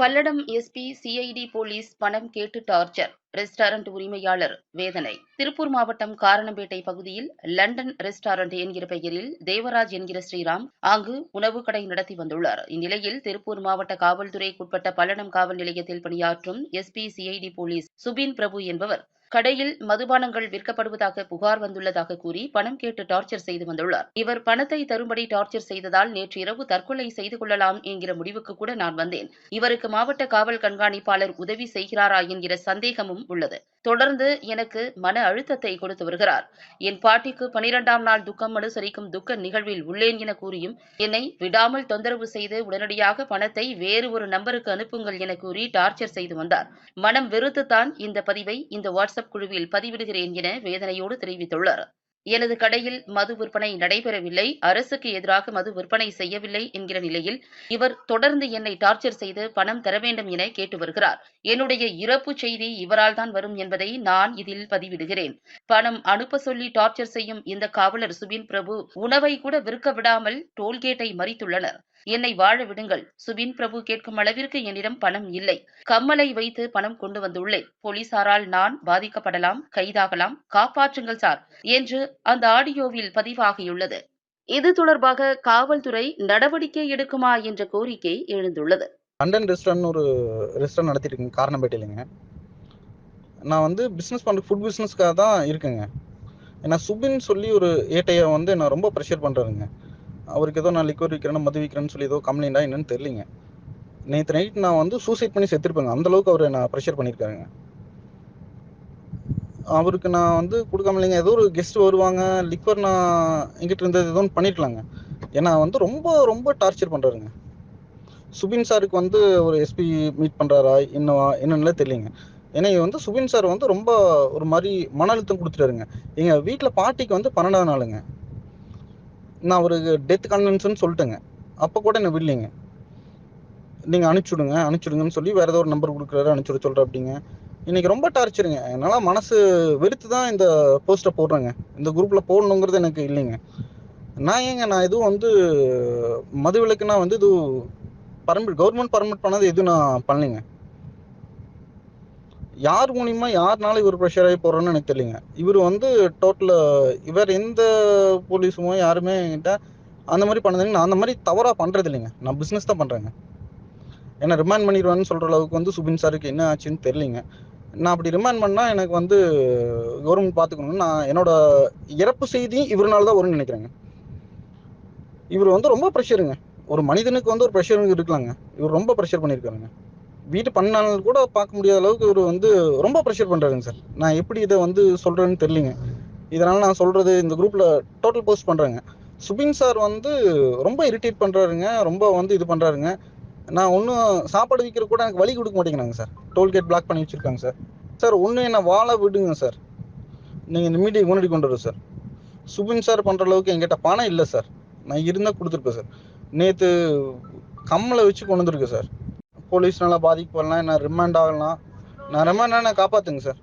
Palladam SP CID police பணம் கேட்டு torture. Restaurant உரிமையாளர் வேதனை. திருப்பூர் மாவட்டம் காரணம்பேட்டை பகுதியில் லண்டன் ரெஸ்டாரண்ட் என்கிற பெயரில் தேவராஜ் என்கிற ஸ்ரீராம் அங்கு உணவு கடை நடத்தி வந்துள்ளார். இந்நிலையில் திருப்பூர் மாவட்ட காவல்துறைக்குட்பட்ட பல்லடம் காவல் நிலையத்தில் பணியாற்றும் SP CID police Subin Prabhu என்பவர் கடையில் மதுபானங்கள் விற்கப்படுவதாக புகார் வந்துள்ளதாக கூறி பணம் கேட்டு டார்ச்சர் செய்து வந்துள்ளார். இவர் பணத்தை தரும்படி டார்ச்சர் செய்ததால் நேற்று இரவு தற்கொலை செய்து கொள்ளலாம் என்கிற முடிவுக்கு கூட நான் வந்தேன். இவருக்கு மாவட்ட காவல் கண்காணிப்பாளர் உதவி செய்கிறாரா என்கிற சந்தேகமும் உள்ளது. தொடர்ந்து எனக்கு மன அழுத்தத்தை கொடுத்து வருகிறார். என் பாட்டிக்கு பனிரெண்டாம் நாள் துக்கம் அனுசரிக்கும் துக்க நிகழ்வில் உள்ளேன் என கூறியும் என்னை விடாமல் தொந்தரவு செய்து உடனடியாக பணத்தை வேறு ஒரு நம்பருக்கு அனுப்புங்கள் என கூறி டார்ச்சர் செய்து வந்தார். மனம் வெறுத்துத்தான் இந்த பதிவை இந்த வாட்ஸ்அப் குழுவில் பதிவிடுகிறேன் என வேதனையோடு தெரிவித்துள்ளார். எனது கடையில் மது விற்பனை நடைபெறவில்லை. அரசுக்கு எதிராக மது விற்பனை செய்யவில்லை என்கிற நிலையில் இவர் தொடர்ந்து என்னை டார்ச்சர் செய்து பணம் தர வேண்டும் என கேட்டு வருகிறார். என்னுடைய இறப்பு செய்தி இவரால் தான் வரும் என்பதை நான் இதில் பதிவிடுகிறேன். பணம் அனுப்ப சொல்லி டார்ச்சர் செய்யும் இந்த காவலர் சுபின் பிரபு உணவை கூட விற்க விடாமல் டோல்கேட்டை மறித்துள்ளனர். என்னை வாழ விடுங்கள். சுபின் பிரபு கேட்கும் அளவிற்கு என்னிடம் பணம் இல்லை. கம்மலை வைத்து பணம் கொண்டு வந்துள்ளேன். போலீசாரால் நான் பாதிக்கப்படலாம் கைதாகலாம். காப்பாற்றுங்கள் சார் என்று அந்த ஆடியோவில் பதிவாகியுள்ளது. இது தொடர்பாக காவல்துறை நடவடிக்கை எடுக்குமா என்ற கோரிக்கை எழுந்துள்ளது. லண்டன் ரெஸ்டாரண்ட் ஒரு ரெஸ்டாரண்ட் நடத்திட்டு இருக்கேங்க காரணம்பேட்டையிலங்க. நான் வந்து பிஸ்னஸ் பண்ணுற ஃபுட் பிஸ்னஸ்க்காக தான் இருக்குங்க. ஏன்னா சுபின் சொல்லி ஒரு ஏட்டையை வந்து நான் ரொம்ப ப்ரெஷர் பண்றேங்க அவருக்கு ஏதோ நான் லிக்விட் விற்கிறேன் மது விற்கிறேன்னு சொல்லி ஏதோ கம்ப்ளைண்டா என்னன்னு தெரியலிங்க. நேற்று நைட் நான் வந்து சூசைட் பண்ணி செத்துருப்பேங்க. அந்தளவுக்கு அவரை நான் ப்ரெஷர் பண்ணியிருக்காருங்க அவருக்கு நான் வந்து கொடுக்காம இல்லைங்க. ஏதோ ஒரு கெஸ்ட் வருவாங்க லிக்வர் நான் எங்கிட்ட இருந்தது ஏதோ பண்ணிருக்கலாங்க. ஏன்னா வந்து ரொம்ப ரொம்ப டார்ச்சர் பண்ணுறாருங்க சுபின் சாருக்கு வந்து ஒரு எஸ்பி மீட் பண்ணுறாரா என்னவா என்னன்னு தெரியலிங்க. ஏன்னா வந்து சுபின் சார் வந்து ரொம்ப ஒரு மாதிரி மன அழுத்தம் கொடுத்துட்டாருங்க. எங்கள் வீட்டில் பாட்டிக்கு வந்து பன்னெண்டாவது நாளுங்க. நான் ஒரு டெத் கன்வென்ஷன் சொல்லிட்டேங்க. அப்போ கூட என்ன விடலைங்க. நீங்கள் அனுப்பிச்சுடுங்க அனுப்பிச்சுடுங்கன்னு சொல்லி வேறு ஏதோ ஒரு நம்பர் கொடுக்குறாரு அனுப்பிச்சுட சொல்கிற அப்படிங்க. இன்றைக்கி ரொம்ப டார்ச்சருங்க என்னால் மனசு வெறுத்து தான் இந்த போஸ்ட்டை போடுறேங்க. இந்த குரூப்பில் போடணுங்கிறது எனக்கு இல்லைங்க. நான் ஏங்க நான் எதுவும் வந்து மது விலக்குனா வந்து இது பர்மிட் கவர்மெண்ட் பர்மிட் பண்ணது எதுவும் நான் பண்ணலைங்க. யார் மூலியமா யாருனால இவர் ப்ரெஷர் ஆகி போறோன்னு எனக்கு தெரியலங்க. இவர் வந்து டோட்டல் இவர் எந்த போலீஸுமோ யாருமே என்கிட்ட அந்த மாதிரி பண்ணதுங்க நான் அந்த மாதிரி தவறா பண்றது இல்லைங்க. நான் பிஸ்னஸ் தான் பண்றேங்க. ஏன்னா ரிமாண்ட் பண்ணிடுவேன்னு சொல்ற அளவுக்கு வந்து சுபின் சாருக்கு என்ன ஆச்சுன்னு தெரியலிங்க. நான் அப்படி ரிமாண்ட் பண்ணா எனக்கு வந்து கவர்மெண்ட் பார்த்துக்கணும்னு நான் என்னோட இறப்பு செய்தி இவருனால தான் வரும்னு நினைக்கிறேங்க. இவர் வந்து ரொம்ப ப்ரெஷருங்க ஒரு மனிதனுக்கு வந்து ஒரு ப்ரெஷர் இருக்கலாங்க இவர் ரொம்ப ப்ரெஷர் பண்ணியிருக்காருங்க. வீட்டு பண்ணாலும் கூட பார்க்க முடியாத அளவுக்கு இவர் வந்து ரொம்ப ப்ரெஷர் பண்ணுறாருங்க சார் நான் எப்படி இதை வந்து சொல்கிறேன்னு தெரியலிங்க. இதனால் நான் சொல்கிறது இந்த குரூப்பில் டோட்டல் போஸ்ட் பண்ணுறேங்க சுபின் சார் வந்து ரொம்ப இரிட்டேட் பண்ணுறாருங்க ரொம்ப வந்து இது பண்ணுறாருங்க நான் ஒன்றும் சாப்பாடு விற்கிற கூட எனக்கு வழி கொடுக்க மாட்டேங்கிறாங்க சார் டோல்கேட் பிளாக் பண்ணி வச்சுருக்காங்க சார் சார் ஒன்று என்ன வாழ விடுங்க சார் நீங்கள் இந்த மீடியை முன்னாடி கொண்டு வரும் சார் சுபின் சார் பண்ணுற அளவுக்கு என்கிட்ட பணம் இல்லை சார் நான் இருந்தால் கொடுத்துருப்பேன் சார் நேற்று கம்மலை வச்சு கொண்டு வந்திருக்கேன் சார் போலீஸ்னால பாதிக்கப்படலாம் நான் ரிமாண்ட் ஆகலாம் நான் ரிமாண்ட் நான் காப்பாற்றுங்க சார்